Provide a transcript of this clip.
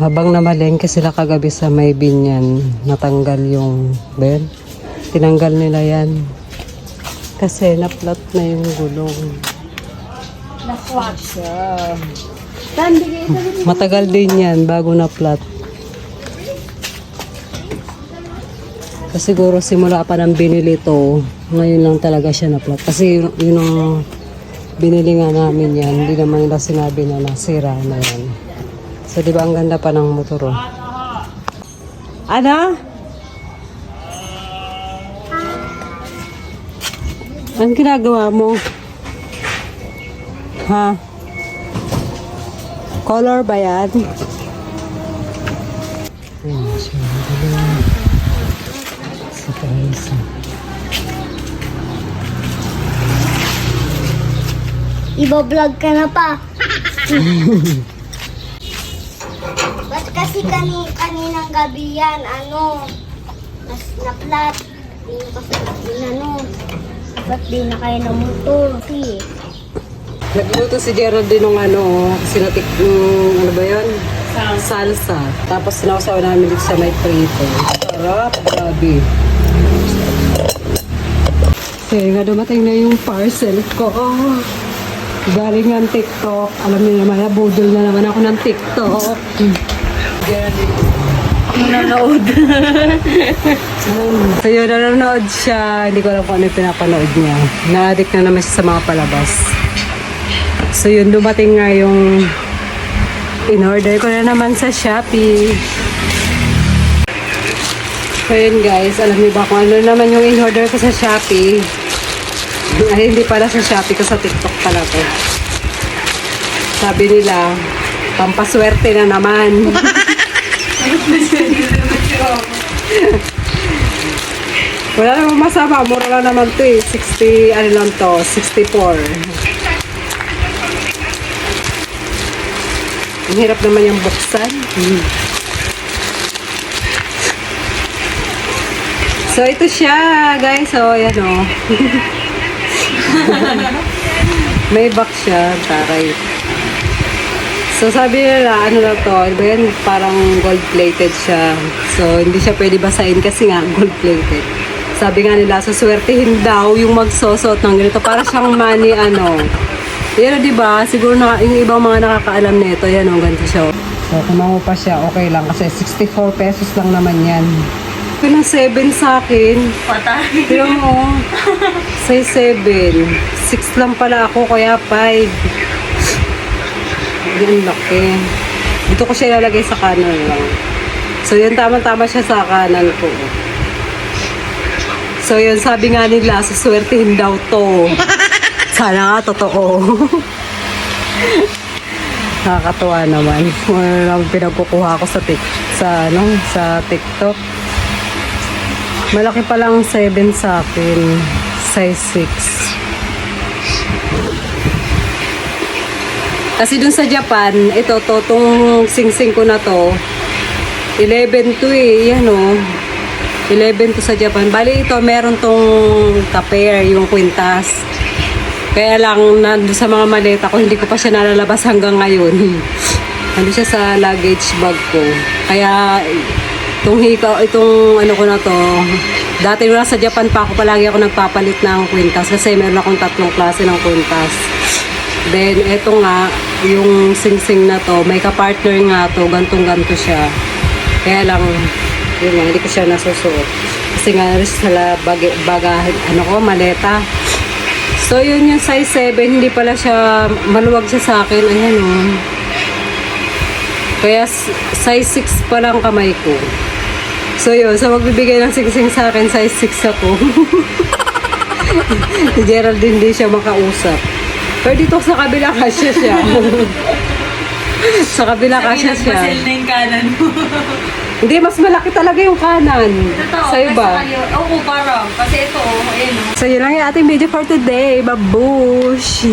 Habang namalengke sila kagabi sa may binyan, natanggal yung, yun? Tinanggal nila yan. Kasi naplat na yung gulong. Nakwat siya. Matagal din yan bago na plat. Kasi siguro simula pa ng binili to, ngayon lang talaga siya na plat. Kasi yun, yun ang binili nga namin yan, hindi naman nila sinabi na nasira na yan. So di ba ang ganda pa ng motor oh. Ano? Anong ginagawa mo? Ha? Color ba yan? Ayan siya. Iba-vlog ka na pa. Kasi kani kaninang gabi yan, ano, nas naplat. Di nyo kasi inano. Ba't di na kayo ng motor? Kasi, Nagluto si Gerald din ng ano, sinatik yung, ano ba yun? Salsa. Tapos sinausaw namin dito sa may prito. Sarap, grabe. Kaya nga dumating na yung parcel ko. Galing ng TikTok. Alam niyo naman, nabudol na naman ako ng TikTok. Gerald, nanonood. So yun, nanonood siya. Hindi ko alam kung ano yung pinapanood niya. Na-addict na naman siya sa mga palabas. So yun, dumating nga yung in-order ko na naman sa Shopee. So yun guys, alam niyo ba kung ano naman yung in-order ko sa Shopee? Ay, hindi pala sa Shopee ko sa TikTok pala to. Sabi nila, pampaswerte na naman. Wala namang masama. Mura lang naman to eh. 60, ano lang to, 64. Ang hirap naman yung buksan. Hmm. So, ito siya, guys. So, ayan o. May box siya. Taray. So, sabi nila, ano na to, ba yan? Parang gold-plated siya. So, hindi siya pwede basahin kasi nga gold-plated. Sabi nga nila, suswertihin daw yung magsosot ng ganito. Para siyang money, ano. Pero di ba siguro na, yung ibang mga nakakaalam nito, yan o, ganito siya. So, kung mo pa siya, okay lang. Kasi 64 pesos lang naman yan. Pinang 7 sa akin. Patay. Pero mo, say 7. 6 lang pala ako, kaya 5. Ang laki. Dito ko siya ilalagay sa kanan lang. So, yun, tama-tama siya sa kanan ko. So, yun, sabi nga nila, suswertihin daw to. Sana nga, totoo. Nakakatuwa naman. Ano lang pinagkukuha ko sa, tik sa, ano, sa TikTok. Malaki pa lang 7 sa akin. Size 6. Kasi dun sa Japan, ito, to, tong sing-sing ko na to, 11 to eh, yan o. 11 to sa Japan. Bali ito, meron tong ka-pair, yung kwintas. Kaya lang, nandun sa mga maleta ko, hindi ko pa siya nalalabas hanggang ngayon. Nandun siya sa luggage bag ko. Kaya, itong hika, itong ano ko na to, dati wala sa Japan pa ako, palagi ako nagpapalit ng kwintas kasi meron akong tatlong klase ng kwintas. Then, eto nga, yung sing-sing na to, may ka-partner nga to, gantong-ganto siya. Kaya lang, yun nga, hindi ko siya nasusuot. Kasi nga, sa bag, bagahe, ano ko, maleta. So, yun yung size 7, hindi pala siya, maluwag siya sa akin. Ayan o. Kaya, size 6 pa lang kamay ko. So, yun. So, magbibigay ng sing-sing sa akin, size 6 ako. si Gerald hindi siya makausap. Pero dito sa kabila kasya siya. sa kabila kasya siya. Nagpasil na yung kanan mo. Hindi, mas malaki talaga yung kanan. Totoo. Sa iba. kasi kayo- Oo, parang. Kasi ito, oh, ayun. oh. Yun lang yung ating video for today. Babush!